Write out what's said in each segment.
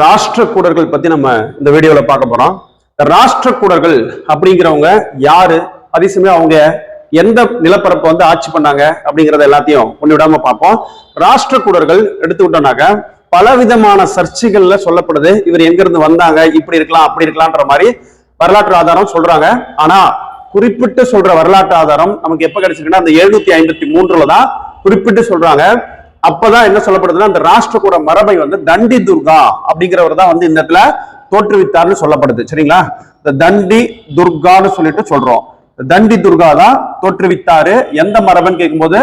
ராஷ்டிரக்கூடர்கள் பத்தி நம்ம இந்த வீடியோல பார்க்க போறோம். இந்த ராஷ்டிரக்கூடர்கள் அப்படிங்கிறவங்க யாரு? அதே சமயம் அவங்க எந்த நிலப்பரப்பை வந்து ஆட்சி பண்ணாங்க அப்படிங்கறத எல்லாத்தையும் ஒண்ணு விடாம பார்ப்போம். ராஷ்டிரக்கூடர்கள் எடுத்துக்கிட்டோம்னாக்க பலவிதமான சர்ச்சைகள்ல சொல்லப்படுது இவர் எங்கிருந்து வந்தாங்க இப்படி இருக்கலாம் அப்படி இருக்கலாம்ன்ற மாதிரி வரலாற்று ஆதாரம் சொல்றாங்க. ஆனா குறிப்பிட்டு சொல்ற வரலாற்று ஆதாரம் நமக்கு எப்ப கிடைச்சிருக்குன்னா அந்த எழுநூத்தி ஐம்பத்தி மூன்றுல தான் குறிப்பிட்டு சொல்றாங்க. அப்பதான் என்ன சொல்லப்படுதுன்னா அந்த ராஷ்டிரகூட மரபை வந்து தண்டி துர்கா அப்படிங்கிறவர் தான் வந்து இந்த இடத்துல தோற்றுவித்தார்னு சொல்லப்படுது. சரிங்களா? இந்த தண்டி துர்கான்னு சொல்லிட்டு சொல்றோம். தண்டி துர்கா தான் தோற்றுவித்தாரு. எந்த மரபுன்னு கேட்கும்போது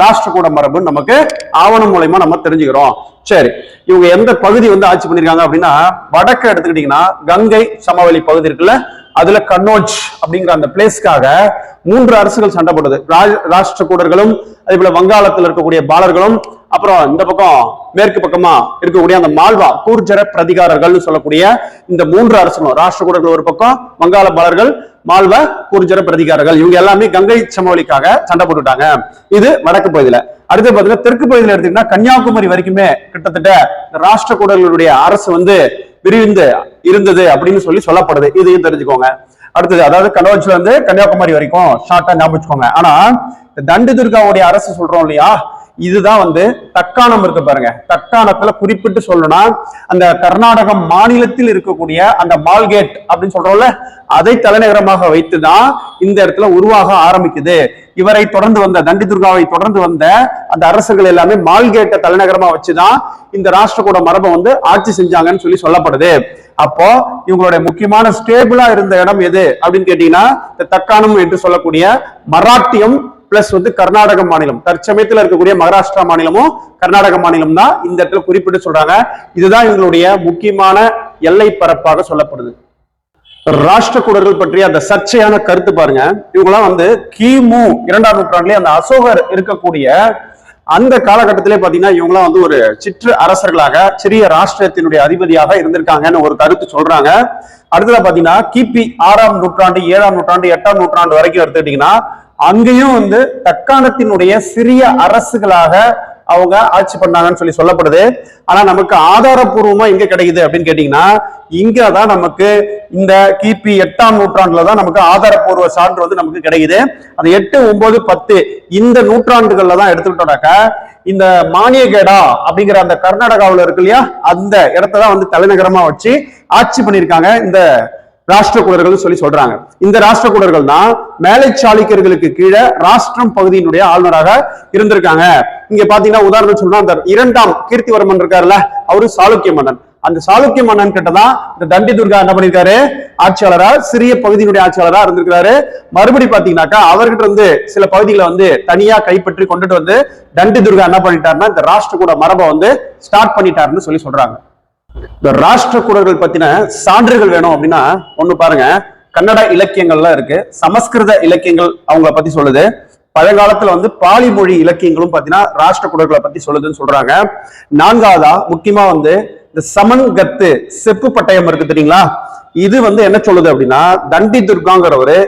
ராஷ்டிரகூட மரபுன்னு நமக்கு ஆவணம் மூலயமா நம்ம தெரிஞ்சுக்கிறோம். சரி இவங்க எந்த பகுதி வந்து ஆட்சி பண்ணிருக்காங்க அப்படின்னா வடக்கு எடுத்துக்கிட்டீங்கன்னா கங்கை சமவெளி பகுதி இருக்குல்ல அதுல கன்னோஜ் அப்படிங்கிற அந்த பிளேஸ்க்காக மூன்று அரசுகள் சண்டை போடுது ராஷ்டிர கூடர்களும் அதே போல வங்காளத்தில் இருக்கக்கூடிய பாலர்களும் அப்புறம் இந்த பக்கம் மேற்கு பக்கமா இருக்கக்கூடிய அந்த மால்வா கூர்ஜர பிரதிகாரர்கள்னு சொல்லக்கூடிய இந்த மூன்று அரசுகளும் ராஷ்டிரகூடர்கள் ஒரு பக்கம் வங்காள பாலர்கள் மால்வ கூர்ஜர பிரதிகாரர்கள் இவங்க எல்லாமே கங்கை சமவெளிக்காக சண்டை போட்டுட்டாங்க. இது வடக்கு பகுதியில. அடுத்து பாத்தீங்கன்னா தெற்கு பகுதியில் எடுத்தீங்கன்னா கன்னியாகுமரி வரைக்குமே கிட்டத்தட்ட இந்த ராஷ்டிரகூடர்களுடைய அரசு வந்து விரிந்து இருந்தது அப்படின்னு சொல்லி சொல்லப்படுது. இதையும் தெரிஞ்சுக்கோங்க. அடுத்தது அதாவது கள்ளவச்சில இருந்து கன்னியாகுமரி வரைக்கும் ஷார்ட்டா ஞாபகம் வச்சுக்கோங்க. ஆனா தண்டு துர்காவுடைய அரசு சொல்றோம் இல்லையா? இதுதான் வந்து தக்காணம் இருக்கு பாருங்க. தக்காணத்துல குறிப்பிட்டு சொல்லணும்னா அந்த கர்நாடகம் மாநிலத்தில் இருக்கக்கூடிய அந்த மால்கேட் அப்படின்னு சொல்றோம்ல அதை தலைநகரமாக வைத்துதான் இந்த இடத்துல உருவாக ஆரம்பிக்குது. இவரை தொடர்ந்து வந்த தண்டி துர்காவை தொடர்ந்து வந்த அந்த அரசுகள் எல்லாமே மால்கேட்டை தலைநகரமா வச்சுதான் இந்த ராஷ்டிரகூட மரபை வந்து ஆட்சி செஞ்சாங்கன்னு சொல்லி சொல்லப்படுது. அப்போ இவங்களுடைய முக்கியமான ஸ்டேபிளா இருந்த இடம் எது அப்படின்னு கேட்டீங்கன்னா இந்த தக்காணம் என்று சொல்லக்கூடிய மராட்டியம் பிளஸ் வந்து கர்நாடக மாநிலம். தற்சமயத்துல இருக்கக்கூடிய மகாராஷ்டிரா மாநிலமும் கர்நாடக மாநிலம் தான் இந்த இடத்துல குறிப்பிட்டு சொல்றாங்க. இதுதான் இவங்களுடைய முக்கியமான எல்லை பரப்பாக சொல்லப்படுது. ராஷ்டிரகூடர்கள் பற்றிய அந்த சர்ச்சையான கருத்து பாருங்க. இவங்கெல்லாம் வந்து கிமு இரண்டாம் நூற்றாண்டுலயே அந்த அசோகர் இருக்கக்கூடிய அந்த காலகட்டத்திலே பாத்தீங்கன்னா இவங்கெல்லாம் வந்து ஒரு சிற்று அரசர்களாக சிறிய ராஷ்டிரத்தினுடைய அதிபதியாக இருந்திருக்காங்கன்னு ஒரு கருத்து சொல்றாங்க. அடுத்ததா பாத்தீங்கன்னா கிபி ஆறாம் நூற்றாண்டு ஏழாம் நூற்றாண்டு எட்டாம் நூற்றாண்டு வரைக்கும் எடுத்துக்கிட்டீங்கன்னா அங்கேயும் வந்து தக்காணத்தினுடைய சிறிய அரசுகளாக அவங்க ஆட்சி பண்ணாங்கன்னு சொல்லி சொல்லப்படுது. ஆனா நமக்கு ஆதாரபூர்வமா எங்க கிடைக்குது அப்படின்னு கேட்டீங்கன்னா இங்க தான் நமக்கு இந்த கிபி எட்டாம் நூற்றாண்டுல தான் நமக்கு ஆதாரப்பூர்வ சான்று வந்து நமக்கு கிடைக்குது. அந்த எட்டு ஒன்பது பத்து இந்த நூற்றாண்டுகள்ல தான் எடுத்துக்கிட்டோனாக்க இந்த மானியகேடா அப்படிங்கிற அந்த கர்நாடகாவில் இருக்கு இல்லையா அந்த இடத்த தான் வந்து தலைநகரமா வச்சு ஆட்சி பண்ணியிருக்காங்க. இந்த ராஷ்டிரகூடர்கள் சொல்லி சொல்றாங்க. இந்த ராஷ்டிரகூடர்கள் தான் மேலை சாளுக்கியர்களுக்கு கீழே ராஷ்டிரம் பகுதியினுடைய ஆளுநராக இருந்திருக்காங்க. இங்க பாத்தீங்கன்னா உதாரணம் சொன்னா அந்த இரண்டாம் கீர்த்திவர்மன் இருக்காருல்ல அவரு சாளுக்கிய மன்னன். அந்த சாளுக்கிய மன்னன் கிட்ட தான் இந்த தண்டி துர்கா என்ன பண்ணிருக்காரு? ஆட்சியாளரா சிறிய பகுதியினுடைய ஆட்சியாளரா இருந்திருக்கிறாரு. மறுபடி பாத்தீங்கன்னாக்கா அவர்கிட்ட இருந்து சில பகுதிகளை வந்து தனியா கைப்பற்றி கொண்டுட்டு வந்து தண்டி துர்கா என்ன பண்ணிட்டாருன்னா இந்த ராஷ்டிரகூட மரபை வந்து ஸ்டார்ட் பண்ணிட்டாருன்னு சொல்லி சொல்றாங்க. இந்த ராஷ்டிரகூடர்கள் பத்தின சான்றுகள் வேணும் அப்படின்னா ஒண்ணு பாருங்க. கன்னட இலக்கியங்கள்லாம் இருக்கு. சமஸ்கிருத இலக்கியங்கள் அவங்கள பத்தி சொல்லுது. பழங்காலத்துல வந்து பாலி மொழி இலக்கியங்களும் பாத்தீங்கன்னா ராஷ்டிரகூடர்களை பத்தி சொல்லுதுன்னு சொல்றாங்க. நான்காவதா முக்கியமா வந்து இந்த சமன் கத்து செப்பு பட்டயம் இருக்கு தெரியுங்களா? இது வந்து என்ன சொல்லுது அப்படின்னா தண்டி துர்காங்கிறவரு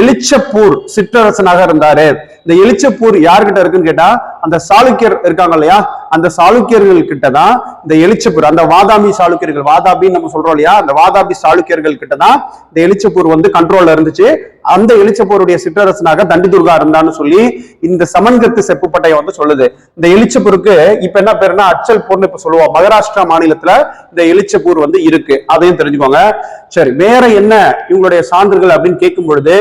எலிச்சப்பூர் சிற்றரசனாக இருந்தாரு. இந்த எலிச்சப்பூர் யார்கிட்ட இருக்குன்னு கேட்டா அந்த சாளுக்கியர் இருக்காங்க இல்லையா? அந்த சாளுக்கியர்கள் கிட்ட தான் இந்த எழுச்சப்பூர் அந்த வாதாபி சாளுக்கியர்கள் வாதாபின்னு நம்ம சொல்றோம் இல்லையா? அந்த வாதாபி சாளுக்கியர்கள் கிட்ட தான் இந்த எழுச்சப்பூர் வந்து கண்ட்ரோல்ல இருந்துச்சு. அந்த எழுச்சப்பூருடைய சிற்றரசனாக தண்டி துர்கா இருந்தான்னு சொல்லி இந்த சமன்கத்து செப்பு பட்டையை வந்து சொல்லுது. இந்த எழுச்சப்பூருக்கு இப்ப என்ன பேருன்னா அச்சல் பூர்னு இப்ப சொல்லுவோம். மகாராஷ்டிரா மாநிலத்துல இந்த எலிச்சப்பூர் வந்து இருக்கு. அதையும் தெரிஞ்சுக்கோங்க. சரி வேற என்ன இவங்களுடைய சான்றுகள் அப்படின்னு கேட்கும் பொழுது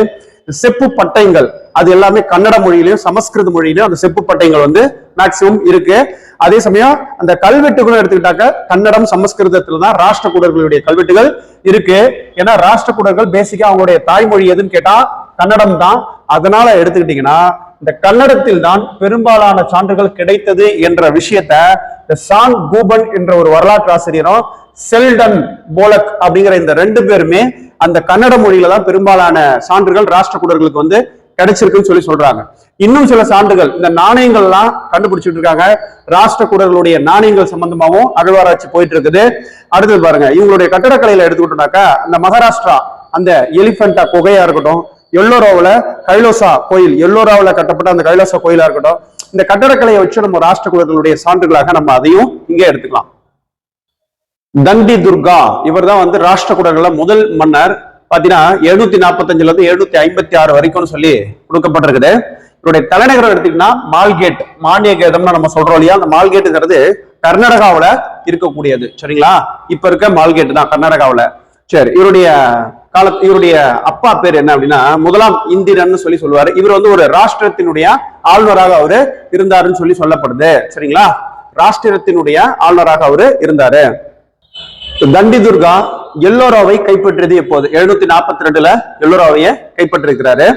செப்பு பட்டயங்கள் அது எல்லாமே கன்னட மொழியிலையும் சமஸ்கிருத மொழியிலையும் அந்த செப்பு பட்டயங்கள் வந்து மேக்சிமம் இருக்கு. அதே சமயம் அந்த கல்வெட்டுகளும் எடுத்துக்கிட்டாக்க கன்னடம் சமஸ்கிருதத்துல தான் ராஷ்டிரகூடர்களுடைய கல்வெட்டுகள் இருக்கு. ஏன்னா ராஷ்டிரகூடர்கள் பேசிக்கா அவங்களுடைய தாய்மொழி எதுன்னு கேட்டா கன்னடம் தான் அதனால எடுத்துக்கிட்டீங்கன்னா இந்த கன்னடத்தில் தான் பெரும்பாலான சான்றுகள் கிடைத்தது என்ற விஷயத்த இந்த சான் கூபன் என்ற ஒரு வரலாற்று ஆசிரியரும் செல்டன் போலக் அப்படிங்கிற இந்த ரெண்டு பேருமே அந்த கன்னட மொழியில தான் பெரும்பாலான சான்றுகள் ராஷ்டிரகூடர்களுக்கு வந்து கிடைச்சிருக்குன்னு சொல்லி சொல்றாங்க. இன்னும் சில சான்றுகள் இந்த நாணயங்கள் எல்லாம் கண்டுபிடிச்சிட்டு இருக்காங்க. ராஷ்டிரகூடர்களுடைய நாணயங்கள் சம்பந்தமாகவும் அகழ்வாராய்ச்சி போயிட்டு இருக்குது அடுத்தது பாருங்க இவங்களுடைய கட்டடக்கலையில எடுத்துக்கிட்டோம்னாக்கா இந்த மகாராஷ்டிரா அந்த எலிபென்டா குகையா இருக்கட்டும் எல்லோராவில் கைலோசா கோயில் எல்லோராவில் கட்டப்பட்ட அந்த கைலாசா கோயிலா இருக்கட்டும் இந்த கட்டடக்கலையை வச்சு நம்ம ராஷ்டிரகுலர்களுடைய சான்றுகளாக நம்ம அதையும் இங்கே எடுத்துக்கலாம். தண்டி துர்கா இவர் தான் வந்து ராஷ்டிரகுடர்கள முதல் மன்னர். பாத்தீங்கன்னா எழுநூத்தி நாற்பத்தஞ்சுல இருந்து எழுநூத்தி ஐம்பத்தி ஆறு வரைக்கும்னு சொல்லி கொடுக்கப்பட்டிருக்குது. இவருடைய தலைநகரம் எடுத்தீங்கன்னா மால்கேட் மானியகேதம்னு நம்ம சொல்றோம் இல்லையா? அந்த மால்கேட்டுங்கிறது கர்நாடகாவில் இருக்கக்கூடியது. சரிங்களா? இப்ப இருக்க மால்கேட் தான் கர்நாடகாவில். சரி இவருடைய கால இவருடைய அப்பா பேர் என்ன அப்படின்னா முதலாம் இந்திரன் சொல்லி சொல்லுவாரு. இவர் வந்து ஒரு ராஷ்டிரத்தினுடைய ஆளுநராக அவரு இருந்தாருன்னு சொல்லி சொல்லப்படுது. சரிங்களா? ராஷ்டிரத்தினுடைய ஆளுநராக அவரு இருந்தாரு. தண்டி துர்கா எல்லோராவை கைப்பற்றியது எப்போது? எழுநூத்தி நாற்பத்தி ரெண்டுல எல்லோராவைய கைப்பற்றிருக்கிறாரு.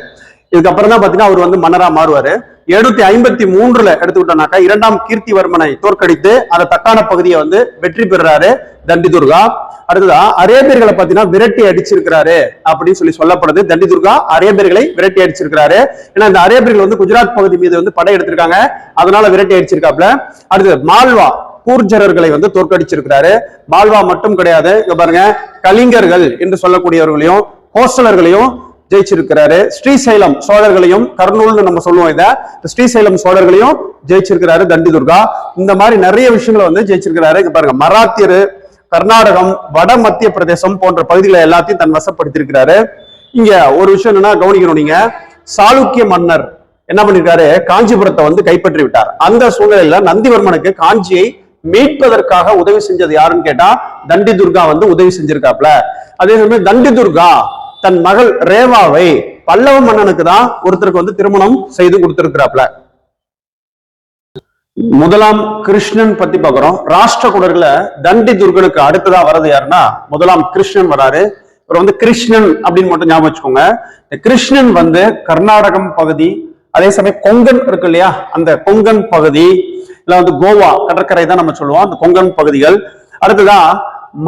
இதுக்கப்புறம் தான் பாத்தீங்கன்னா அவர் வந்து மன்னரா மாறுவாரு. எழுநூத்தி ஐம்பத்தி மூன்றுல எடுத்துக்கிட்டோம்னாக்கா இரண்டாம் கீர்த்திவர்மனை தோற்கடித்து அந்த தக்கான பகுதியை வந்து வெற்றி பெறுறாரு தண்டி துர்கா அடுத்ததா அரேபியர்களை பார்த்தீங்கன்னா விரட்டி அடிச்சிருக்கிறாரு அப்படின்னு சொல்லி சொல்லப்படுது. தண்டி துர்கா அரேபியர்களை விரட்டி அடிச்சிருக்கிறாரு. ஏன்னா இந்த அரேபியர்கள் வந்து குஜராத் பகுதி மீது வந்து படை எடுத்திருக்காங்க. அதனால விரட்டி அடிச்சிருக்காப்ல அடுத்தது மால்வா கூர்ஜரர்களை வந்து தோற்கடிச்சிருக்கிறாரு. மால்வா மட்டும் கிடையாது. இங்க பாருங்க கலிங்கர்கள் என்று சொல்லக்கூடியவர்களையும் ஹோஸ்டலர்களையும் ஜெயிச்சிருக்கிறாரு. ஸ்ரீசைலம் சோழர்களையும் கர்னூல்னு நம்ம சொல்லுவோம் இதை. ஸ்ரீசைலம் சோழர்களையும் ஜெயிச்சிருக்கிறாரு தண்டி துர்கா இந்த மாதிரி நிறைய விஷயங்களை வந்து ஜெயிச்சிருக்கிறாரு. இங்க பாருங்க மராத்தியர் கர்நாடகம் வட மத்திய பிரதேசம் போன்ற பகுதிகளை எல்லாத்தையும் தன் வசப்படுத்தியிருக்கிறாரு. இங்க ஒரு விஷயம் என்னன்னா கவனிக்கணும் நீங்க. சாளுக்கிய மன்னர் என்ன பண்ணிருக்காரு? காஞ்சிபுரத்தை வந்து கைப்பற்றி விட்டார் அந்த சூழ்நிலையில நந்திவர்மனுக்கு காஞ்சியை மீட்பதற்காக உதவி செஞ்சது யாருன்னு கேட்டா தண்டி துர்கா வந்து உதவி செஞ்சிருக்காப்ல. அதே சமயம் தண்டி துர்கா தன் மகள் ரேவாவை பல்லவ மன்னனுக்கு தான் ஒருத்தருக்கு வந்து திருமணம் செய்து கொடுத்திருக்கிறாப்ல. முதலாம் கிருஷ்ணன் பத்தி பாக்குறோம் ராஷ்டிரகூடர்ல தண்டி துர்கனுக்கு அடுத்ததா வர்றது யாருன்னா முதலாம் கிருஷ்ணன் வராரு. இவர் வந்து கிருஷ்ணன் அப்படின்னு மட்டும் ஞாபகம் வச்சுக்கோங்க. இந்த கிருஷ்ணன் வந்து கர்நாடகம் பகுதி அதே சமயம் கொங்கன் இருக்கு இல்லையா? அந்த கொங்கன் பகுதி இல்ல வந்து கோவா கடற்கரை தான் நம்ம சொல்லுவோம். அந்த கொங்கன் பகுதிகள். அடுத்ததான்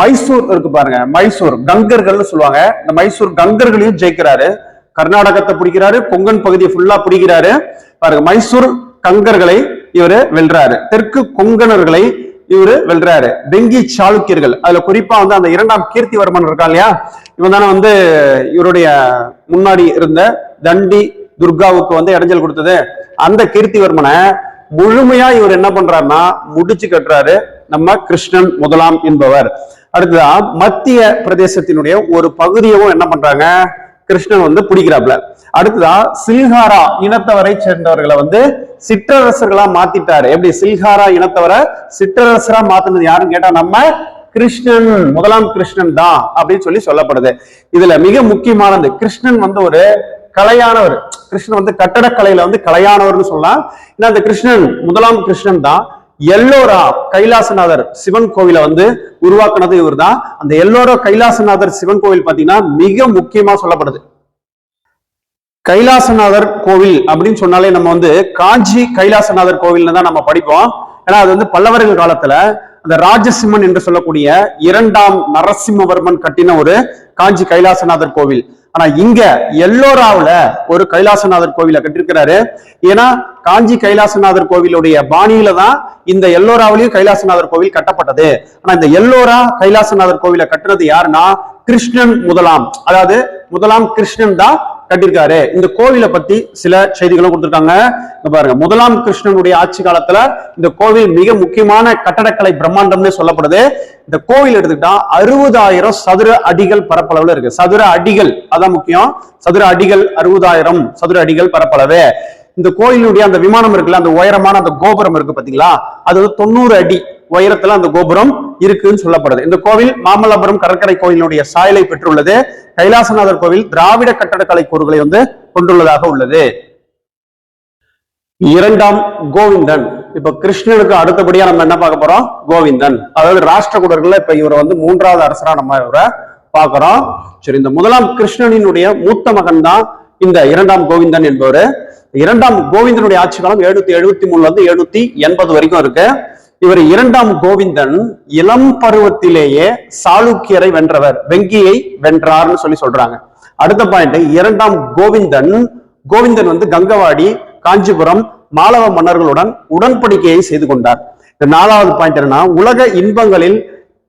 மைசூர் இருக்கு பாருங்க. மைசூர் கங்கர்கள்னு சொல்லுவாங்க. இந்த மைசூர் கங்கர்களையும் ஜெயிக்கிறாரு. கர்நாடகத்தை பிடிக்கிறாரு. கொங்கன் பகுதியை ஃபுல்லா பிடிக்கிறாரு. பாருங்க மைசூர் கங்கர்களை இவரு வெல்றாரு. தெற்கு கொங்கணர்களை இவரு வெல்றாரு. வெங்கி சாளுக்கியர்கள். அதுல குறிப்பா வந்து அந்த இரண்டாம் கீர்த்திவர்மன் இருக்கா இல்லையா? இவன் தானே வந்து இவருடைய முன்னாடி இருந்த தண்டி துர்காவுக்கு வந்து இடைஞ்சல் கொடுத்தது. அந்த கீர்த்திவர்மனை முழுமையா இவர் என்ன பண்றாருன்னா முடிச்சு கட்டுறாரு நம்ம கிருஷ்ணன் முதலாம் என்பவர். அடுத்ததா மத்திய பிரதேசத்தினுடைய ஒரு பகுதியவும் என்ன பண்றாங்க? கிருஷ்ணன் வந்து பிடிக்கிறாப்ல அடுத்ததா சில்ஹாரா இனத்தவரை சேர்ந்தவர்களை வந்து சிற்றரசர்களா மாத்திட்டாரு. எப்படி? சில்ஹாரா இனத்தவரை சிற்றரசரா மாத்தினது யாருன்னு கேட்டா நம்ம கிருஷ்ணன் முதலாம் கிருஷ்ணன் தான் அப்படின்னு சொல்லி சொல்லப்படுது. இதுல மிக முக்கியமானது கிருஷ்ணன் வந்து ஒரு கலையானவர். கிருஷ்ணன் வந்து கட்டடக்கலையில வந்து கலையானவர்னு சொல்லலாம். ஏன்னா அந்த கிருஷ்ணன் முதலாம் கிருஷ்ணன் தான். எல்லோரா கைலாசநாதர் சிவன் கோவிலை வந்து உருவாக்குனது இவர் தான் அந்த எல்லோரா கைலாசநாதர் சிவன் கோவில் பாத்தீங்கன்னா மிக முக்கியமா சொல்லப்படுது. கைலாசநாதர் கோவில் அப்படின்னு சொன்னாலே நம்ம வந்து காஞ்சி கைலாசநாதர் கோவில்னு தான் நம்ம படிப்போம். ஏன்னா அது வந்து பல்லவர்கள் காலத்துல அந்த ராஜசிம்மன் என்று சொல்லக்கூடிய இரண்டாம் நரசிம்மவர்மன் கட்டின ஒரு காஞ்சி கைலாசநாதர் கோவில். ஆனா இங்க எல்லோராவுல ஒரு கைலாசநாதர் கோவிலை கட்டிருக்கிறாரு. ஏன்னா காஞ்சி கைலாசநாதர் கோவிலுடைய பாணியில தான் இந்த எல்லோராவிலையும் கைலாசநாதர் கோவில் கட்டப்பட்டது. ஆனா இந்த எல்லோரா கைலாசநாதர் கோவிலை கட்டுறது யாருன்னா கிருஷ்ணன் முதலாம். அதாவது முதலாம் கிருஷ்ணன் தான் கட்டியிருக்காரு இந்த கோவிலை பத்தி சில செய்திகளும் கொடுத்திருக்காங்க. இங்க பாருங்க முதலாம் கிருஷ்ணனுடைய ஆட்சி காலத்துல இந்த கோவில் மிக முக்கியமான கட்டடக்கலை பிரம்மாண்டம்னு சொல்லப்படுது. இந்த கோவில் எடுத்துக்கிட்டா அறுபதாயிரம் சதுர அடிகள் பரப்பளவுல இருக்கு. சதுர அடிகள் அதான் முக்கியம். சதுர அடிகள் அறுபதாயிரம் சதுர அடிகள் பரப்பளவு. இந்த கோயிலுடைய அந்த விமானம் இருக்குல்ல அந்த உயரமான அந்த கோபுரம் இருக்கு பாத்தீங்களா? அது வந்து தொண்ணூறு அடி. உயரத்துல அந்த கோபுரம் இருக்குன்னு சொல்லப்படுது. இந்த கோவில் மாமல்லபுரம் கடற்கரை கோயிலினுடைய சாயலை பெற்றுள்ளது. கைலாசநாதர் கோவில் திராவிட கட்டடக்கலை கூறுகளை வந்து கொண்டுள்ளதாக உள்ளது. இரண்டாம் கோவிந்தன். இப்ப கிருஷ்ணனுக்கு அடுத்தபடியா நம்ம என்ன பார்க்க போறோம்? கோவிந்தன். அதாவது ராஷ்டிரகூடர்கள்ல இப்ப இவரை வந்து மூன்றாவது அரசரா நம்ம இவரை பாக்குறோம் சரி இந்த முதலாம் கிருஷ்ணனினுடைய மூத்த மகன் தான் இந்த இரண்டாம் கோவிந்தன் என்பவர். இரண்டாம் கோவிந்தனுடைய ஆட்சி காலம் எழுநூத்தி எழுபத்தி மூணுல இருந்து எழுநூத்தி எண்பது வரைக்கும் இருக்கு. இவர் இரண்டாம் கோவிந்தன் இளம் பருவத்திலேயே சாளுக்கியரை வென்றவர் வெங்கியை வென்றார்னு சொல்லி சொல்றாங்க. அடுத்த பாயிண்ட் இரண்டாம் கோவிந்தன் கோவிந்தன் வந்து கங்கவாடி காஞ்சிபுரம் மாலவ மன்னர்களுடன் உடன்படிக்கையை செய்து கொண்டார். இந்த நாலாவது பாயிண்ட் என்னன்னா உலக இன்பங்களில்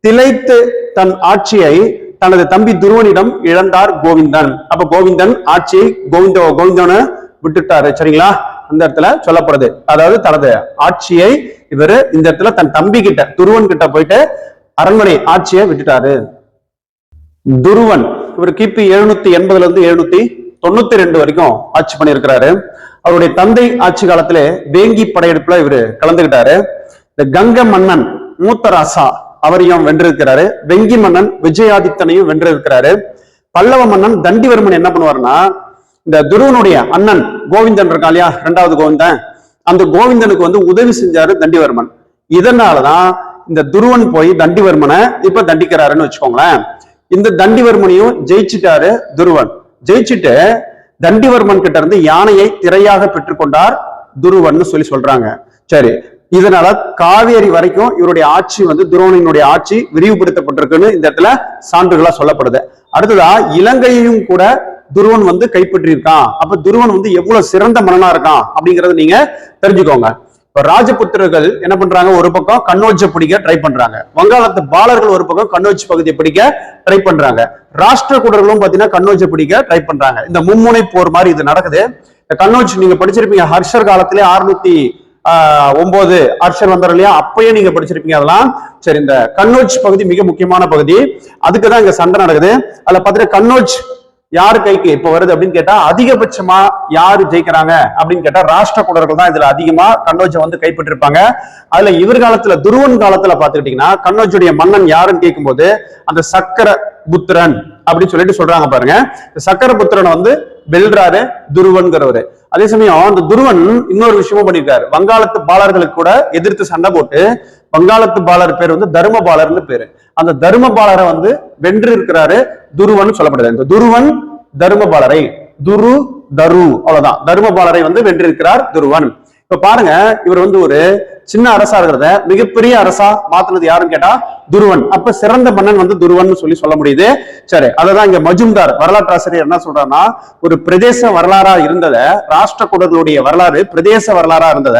திளைத்து தன் ஆட்சியை தனது தம்பி துருவனிடம் இழந்தார் கோவிந்தன். அப்ப கோவிந்தன் ஆட்சியை கோவிந்த கோவிந்தன விட்டுட்டாரு. சரிங்களா? அந்த இடத்துல சொல்லப்படுது. அதாவது தனது ஆட்சியை இவரு இந்த இடத்துல தன் தம்பி கிட்ட துருவன் கிட்ட போயிட்டு அரண்மனை ஆட்சியை விட்டுட்டாரு. துருவன் இவர் கிபி எழுநூத்தி எண்பதுல இருந்து எழுநூத்தி தொண்ணூத்தி ரெண்டு வரைக்கும் ஆட்சி பண்ணியிருக்கிறாரு. அவருடைய தந்தை ஆட்சி காலத்திலே வேங்கி படையெடுப்புல இவர் கலந்துகிட்டாரு. இந்த கங்க மன்னன் மூத்தராசா அவரையும் வென்றிருக்கிறாரு. வெங்கி மன்னன் விஜயாதித்தனையும் வென்றிருக்கிறாரு. பல்லவ மன்னன் தண்டிவர்மன் என்ன பண்ணுவாருன்னா இந்த துருவனுடைய அண்ணன் கோவிந்தன் இருக்கா இல்லையா? ரெண்டாவது கோவிந்தன். அந்த கோவிந்தனுக்கு வந்து உதவி செஞ்சாரு தண்டிவர்மன். இதனாலதான் இந்த துருவன் போய் தண்டிவர்மனை இப்ப தண்டிக்கிறாருன்னு வச்சுக்கோங்களேன். இந்த தண்டிவர்மனையும் ஜெயிச்சிட்டாரு துருவன். ஜெயிச்சுட்டு தண்டிவர்மன் கிட்ட இருந்து யானையை திரையாக பெற்றுக்கொண்டார் துருவன் சொல்லி சொல்றாங்க. சரி இதனால காவேரி வரைக்கும் இவருடைய ஆட்சி வந்து துருவனினுடைய ஆட்சி விரிவுபடுத்தப்பட்டிருக்குன்னு இந்த இடத்துல சான்றுகளா சொல்லப்படுது. அடுத்ததா இலங்கையையும் கூட துருவன் வந்து கைப்பற்றி இருக்கான் அப்ப துருவன் வந்து எவ்வளவு சிறந்த மன்னனா இருக்கான் அப்படிங்கறத நீங்க தெரிஞ்சுக்கோங்க. இப்ப ராஜபுத்திரர்கள் என்ன பண்றாங்க? ஒரு பக்கம் கண்ணோச்ச பிடிக்க ட்ரை பண்றாங்க. வங்காளத்து பாலர்கள் ஒரு பக்கம் கண்ணோஜ் பகுதியை பிடிக்க ட்ரை பண்றாங்க. ராஷ்டிரகூடர்களும் பாத்தீங்கன்னா கண்ணோச்ச பிடிக்க ட்ரை பண்றாங்க. இந்த மும்முனை போர் மாதிரி இது நடக்குது. இந்த கண்ணோஜ் நீங்க படிச்சிருப்பீங்க ஹர்ஷர் காலத்திலே அறுநூத்தி ஆஹ் ஒன்பது ஹர்ஷர் வந்தார் இல்லையா? அப்பயே நீங்க படிச்சிருப்பீங்க அதெல்லாம். சரி இந்த கண்ணோஜ் பகுதி மிக முக்கியமான பகுதி. அதுக்கு தான் இங்க சண்டை நடக்குது. அதுல பாத்தீங்கன்னா கண்ணோஜ் யார் கைக்கு இப்ப வருது அப்படின்னு கேட்டா அதிகபட்சமா யாரு ஜெயிக்கிறாங்க அப்படின்னு கேட்டா ராஷ்டிரகூடர்கள் தான் இதுல அதிகமா கண்ணோஜை வந்து கைப்பற்றிருப்பாங்க. அதுல இவர் காலத்துல துருவன் காலத்துல பாத்துக்கிட்டீங்கன்னா கண்ணோஜுடைய மன்னன் யாருன்னு கேட்கும்போது அந்த சக்கர புத்திரன் அப்படின்னு சொல்லிட்டு சொல்றாங்க பாருங்க. இந்த சக்கர புத்திரனை வந்து வெல்றாரு துருவன்கிறவரு. அதே சமயம் அந்த துருவன் இன்னொரு விஷயமும் பண்ணியிருக்காரு. வங்காளத்து பாலர்களுக்கு கூட எதிர்த்து சண்டை போட்டு வங்காளத்து பாலர் பேர் வந்து தர்மபாலர்னு பேரு. அந்த தர்மபாலரை வந்து வென்று இருக்கிறாரு துருவன் சொல்லப்படுது இந்த துருவன் தருமபாலரை துரு தரு அவ்வளவுதான். தருமபாலரை வந்து வென்றிருக்கிறார் துருவன். இப்ப பாருங்க இவர் வந்து ஒரு சின்ன அரசா இருக்கிறத மிகப்பெரிய அரசா மாத்தினது யாருன்னு கேட்டா துருவன். அப்ப சிறந்த மன்னன் வந்து துருவன் சொல்லி சொல்ல முடியுது. சரி அததான் இங்க மஜும்தார் வரலாற்று ஆசிரியர் என்ன சொல்றாருன்னா ஒரு பிரதேச வரலாறா இருந்தத ராஷ்டிரகூடர்களுடைய வரலாறு பிரதேச வரலாறா இருந்தத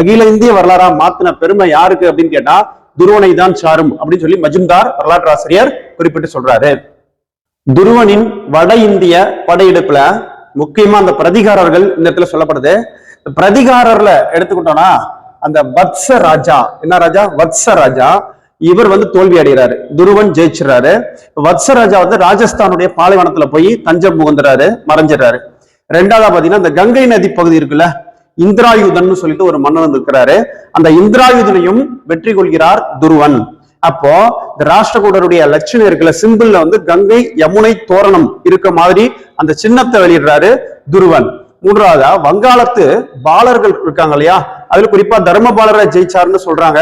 அகில இந்திய வரலாறா மாத்தின பெருமை யாருக்கு அப்படின்னு கேட்டா துருவனை தான் சாரும் அப்படின்னு சொல்லி மஜும்தார் வரலாற்று ஆசிரியர் குறிப்பிட்டு சொல்றாரு. துருவனின் வட இந்திய படையெடுப்புல முக்கியமா அந்த பிரதிகாரர்கள் இந்த இடத்துல சொல்லப்படுது. பிரதிகாரர்ல எடுத்துக்கிட்டோம்னா அந்த வத்ச ராஜா என்ன ராஜா? வத்ச ராஜா இவர் வந்து தோல்வி அடைகிறாரு. துருவன் ஜெயிச்சிடறாரு. வத்ச ராஜா வந்து ராஜஸ்தானுடைய பாலைவனத்துல போய் தஞ்சம் புகுந்துறாரு மறைஞ்சிடறாரு. ரெண்டாவதா பாத்தீங்கன்னா இந்த கங்கை நதி பகுதி இருக்குல்ல இந்திராயுதன் சொல்லிட்டு ஒரு மன்னன் இருக்கிறாரு அந்த இந்திராயுதனையும் வெற்றி கொள்கிறார் துருவன். அப்போ இந்த ராஷ்டிரகூடருடைய லட்சணம் இருக்கிற சிம்பிள்ல வந்து கங்கை யமுனை தோரணம் இருக்க மாதிரி அந்த சின்னத்தை வெளியிடுறாரு துருவன். மூன்றாவதா வங்காளத்து பாலர்கள் இருக்காங்க இல்லையா? அதுல குறிப்பா தர்மபாலரை ஜெயிச்சாருன்னு சொல்றாங்க.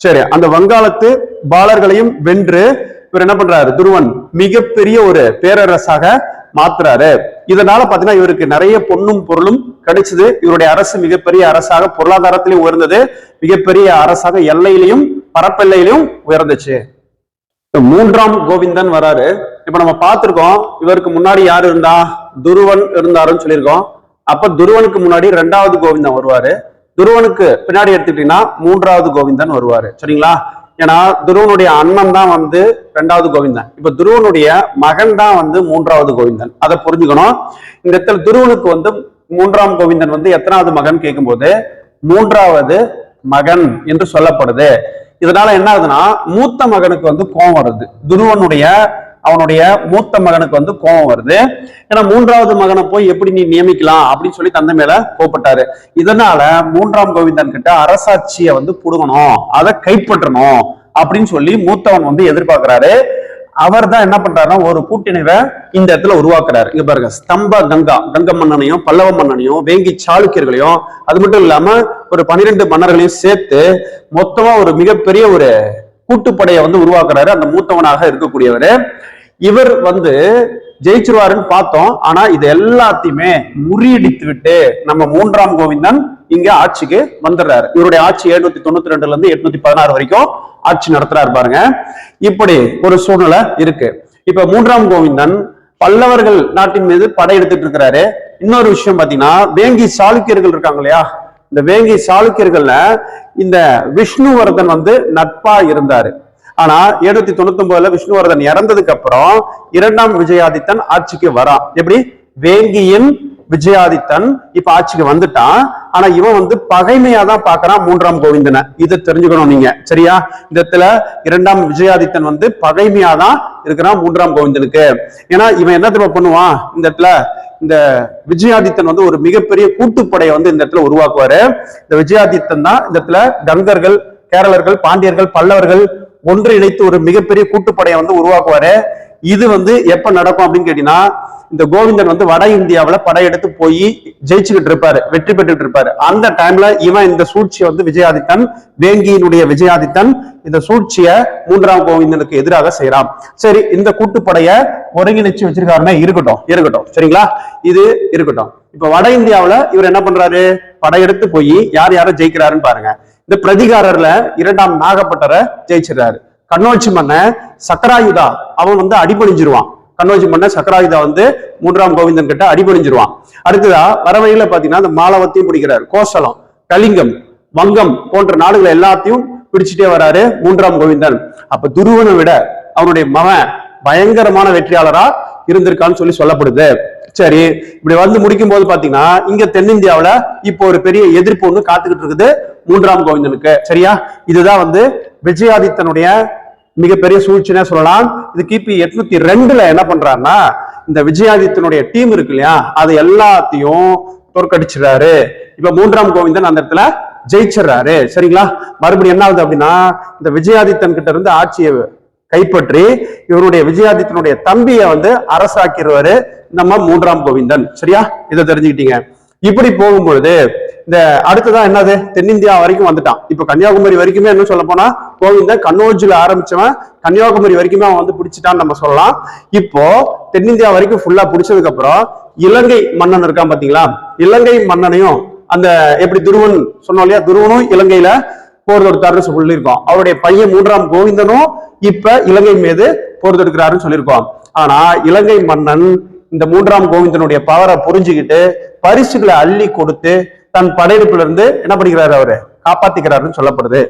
சரி அந்த வங்காளத்து பாலர்களையும் வென்று இவர் என்ன பண்றாரு? துருவன் மிகப்பெரிய ஒரு பேரரசாக மாத்துறாரு. இதனால பாத்தீங்கன்னா இவருக்கு நிறைய பொண்ணும் பொருளும் கிடைச்சது. இவருடைய அரசு மிகப்பெரிய அரசாக பொருளாதாரத்திலையும் உயர்ந்தது. மிகப்பெரிய அரசாக எல்லையிலையும் பரப்பெல்லையிலையும் உயர்ந்துச்சு. மூன்றாம் கோவிந்தன் வராரு. இப்ப நம்ம பார்த்திருக்கோம் இவருக்கு முன்னாடி யாரு இருந்தா? துருவன் இருந்தாருன்னு சொல்லியிருக்கோம். அப்ப துருவனுக்கு முன்னாடி ரெண்டாவது கோவிந்தன் வருவாரு. துருவனுக்கு பின்னாடி எடுத்துக்கிட்டீங்கன்னா மூன்றாவது கோவிந்தன் வருவாரு. சரிங்களா? ஏன்னா துருவனுடைய அண்ணன் தான் வந்து ரெண்டாவது கோவிந்தன். இப்ப துருவனுடைய மகன் தான் வந்து மூன்றாவது கோவிந்தன். அதை புரிஞ்சுக்கணும். இந்த இடத்துல துருவனுக்கு வந்து மூன்றாம் கோவிந்தன் வந்து எத்தனாவது மகன் கேட்கும்போது மூன்றாவது மகன் என்று சொல்லப்படுது. இதனால என்ன ஆகுதுன்னா மூத்த மகனுக்கு வந்து கோபம் வருது. துருவனுடைய அவனுடைய மூத்த மகனுக்கு வந்து கோபம் வருது. ஏன்னா மூன்றாவது மகனை போய் எப்படி நீ நியமிக்கலாம் அப்படின்னு சொல்லி தந்தை மேல கோப்பட்டாரு இதனால மூன்றாம் கோவிந்தன் கிட்ட அரசாட்சியை வந்து புடுங்கணும் அதை கைப்பற்றணும் அப்படின்னு சொல்லி மூத்தவன் வந்து எதிர்பார்க்கிறாரு. அவர் தான் என்ன பண்றாருன்னா ஒரு கூட்டிணைவை இந்த இடத்துல உருவாக்குறாரு. இங்க பாருங்க ஸ்தம்ப கங்கா கங்க மன்னனையும் பல்லவ மன்னனையும் வேங்கி சாளுக்கியர்களையும் அது மட்டும் இல்லாம ஒரு பனிரெண்டு மன்னர்களையும் சேர்த்து மொத்தமா ஒரு மிகப்பெரிய ஒரு கூட்டுப்படையை வந்து உருவாக்குறாரு. அந்த மூத்தவனாக இருக்கக்கூடியவர். இவர் வந்து ஜெயிச்சிருவாருன்னு பார்த்தோம். ஆனா இது எல்லாத்தையுமே முறியடித்து விட்டு நம்ம மூன்றாம் கோவிந்தன் இங்க ஆட்சிக்கு வந்துடுறாரு. இவருடைய ஆட்சி எழுநூத்தி தொண்ணூத்தி ரெண்டுல இருந்து எட்நூத்தி பதினாறு வரைக்கும் ஆட்சி நடத்துறாரு பாருங்க. இப்படி ஒரு சூழ்நிலை இருக்கு. இப்ப மூன்றாம் கோவிந்தன் பல்லவர்கள் நாட்டின் மீது படையெடுத்துட்டு இருக்கிறாரு. இன்னொரு விஷயம் பாத்தீங்கன்னா வேங்கி சாளுக்கியர்கள் இருக்காங்க இல்லையா? இந்த வேங்கி சாளுக்கியர்கள்ல இந்த விஷ்ணுவர்தன் வந்து நட்பா இருந்தாரு. ஆனா எழுநூத்தி தொண்ணூத்தி ஒன்பதுல விஷ்ணுவர்தன் இறந்ததுக்கு அப்புறம் இரண்டாம் விஜயாதித்தன் ஆட்சிக்கு வரான். எப்படி? வேங்கியின் விஜயாதித்தன் இப்ப ஆட்சிக்கு வந்துட்டான். ஆனா இவன் வந்து பகைமையா தான் பாக்குறான் மூன்றாம் கோவிந்தனை. இதை தெரிஞ்சுக்கணும் நீங்க. சரியா? இந்த இடத்துல இரண்டாம் விஜயாதித்தன் வந்து பகைமையா தான் இருக்கிறான் மூன்றாம் கோவிந்தனுக்கு. ஏன்னா இவன் என்ன திரும்ப பண்ணுவான்? இந்த இடத்துல இந்த விஜயாதித்தன் வந்து ஒரு மிகப்பெரிய கூட்டுப்படையை வந்து இந்த இடத்துல உருவாக்குவாரு. இந்த விஜயாதித்தன் தான் இந்த இடத்துல கங்கர்கள் கேரளர்கள் பாண்டியர்கள் பல்லவர்கள் ஒன்றிணைத்து ஒரு மிகப்பெரிய கூட்டுப்படையை வந்து உருவாக்குவாரு. இது வந்து எப்ப நடக்கும் அப்படின்னு கேட்டீங்கன்னா இந்த கோவிந்தன் வந்து வட இந்தியாவுல படையெடுத்து போய் ஜெயிச்சுக்கிட்டு இருப்பாரு வெற்றி பெற்றுட்டு இருப்பாரு. அந்த டைம்ல இவன் இந்த சூழ்ச்சியை வந்து விஜயாதித்தன் வேங்கியினுடைய விஜயாதித்தன் இந்த சூழ்ச்சியை மூன்றாம் கோவிந்தனுக்கு எதிராக செய்யறான் சரி இந்த கூட்டுப்படைய ஒருங்கிணைச்சு வச்சிருக்காருன்னா இருக்கட்டும் இருக்கட்டும். சரிங்களா? இது இருக்கட்டும். இப்ப வட இந்தியாவுல இவர் என்ன பண்றாரு? படையெடுத்து போய் யார் யாரை ஜெயிக்கிறாருன்னு பாருங்க. இந்த பிரதிகாரர்ல இரண்டாம் நாகப்பட்டரை ஜெயிச்சிடுறாரு. கண்ணோச்சி மன்னன் சக்கராயுதா அவன் வந்து அடிபணிஞ்சிருவான். கண்ணோச்சி மன்னன் சக்கராயுதா வந்து மூன்றாம் கோவிந்தன் கிட்ட அடிபணிஞ்சிருவான். அடுத்ததா வரவையில பாத்தீங்கன்னா அந்த மாலவத்தையும் பிடிக்கிறார். கோசலம் கலிங்கம் வங்கம் போன்ற நாடுகள் எல்லாத்தையும் பிடிச்சிட்டே வராரு மூன்றாம் கோவிந்தன். அப்ப துருவனை விட அவனுடைய மகன் பயங்கரமான வெற்றியாளரா இருந்திருக்கான்னு சொல்லி சொல்லப்படுது. சரி இப்படி வந்து முடிக்கும் போது பாத்தீங்கன்னா இங்க தென்னிந்தியாவில இப்போ ஒரு பெரிய எதிர்ப்பு ஒண்ணு காத்துக்கிட்டு இருக்குது மூன்றாம் கோவிந்தனுக்கு. சரியா? இதுதான் வந்து விஜயாதித்தனுடைய மிகப்பெரிய சூழ்ச்சினே சொல்லலாம். இது கிபி எட்நூத்தி ரெண்டுல என்ன பண்றாருன்னா இந்த விஜயாதித்தனுடைய டீம் இருக்கு இல்லையா அது எல்லாத்தையும் தோற்கடிச்சிடுறாரு. இப்ப மூன்றாம் கோவிந்தன் அந்த இடத்துல ஜெயிச்சிடுறாரு. சரிங்களா? மறுபடியும் என்ன ஆகுது அப்படின்னா இந்த விஜயாதித்தன் கிட்ட இருந்து ஆட்சியை கைப்பற்றி இவருடைய விஜயாதித்தனுடைய தம்பியை வந்து அரசாக்கிடுவாரு நம்ம மூன்றாம் கோவிந்தன். சரியா? இதை தெரிஞ்சுக்கிட்டீங்க. இப்படி போகும்பொழுது இந்த அடுத்ததான் என்னது? தென்னிந்தியா வரைக்கும் வந்துட்டான். இப்ப கன்னியாகுமரி வரைக்குமே என்ன சொல்ல போனா கோவிந்தன் கண்ணோஜில ஆரம்பிச்சவன் கன்னியாகுமரி வரைக்குமே அவன் வந்து பிடிச்சிட்டான்னு நம்ம சொல்லலாம். இப்போ தென்னிந்தியா வரைக்கும் ஃபுல்லா பிடிச்சதுக்கு அப்புறம் இலங்கை மன்னன் இருக்கான் பாத்தீங்களா? இலங்கை மன்னனையும் அந்த எப்படி துருவன் சொன்னோம் இல்லையா? துருவனும் இலங்கையில போர் தொடுத்தாருன்னு சொல்லியிருக்கோம். அவருடைய பையன் மூன்றாம் கோவிந்தனும் இப்ப இலங்கை மீது போர் தொடுக்கிறாருன்னு சொல்லியிருக்கோம். ஆனா இலங்கை மன்னன் இந்த மூன்றாம் கோவிந்தனுடைய பவரை புரிஞ்சுக்கிட்டு பரிசுகளை அள்ளி கொடுத்து தன் படையெடுப்புல இருந்து என்ன பண்ணிக்கிறாரு அவரு? காப்பாத்திக்கிறாருன்னு சொல்லப்படுது.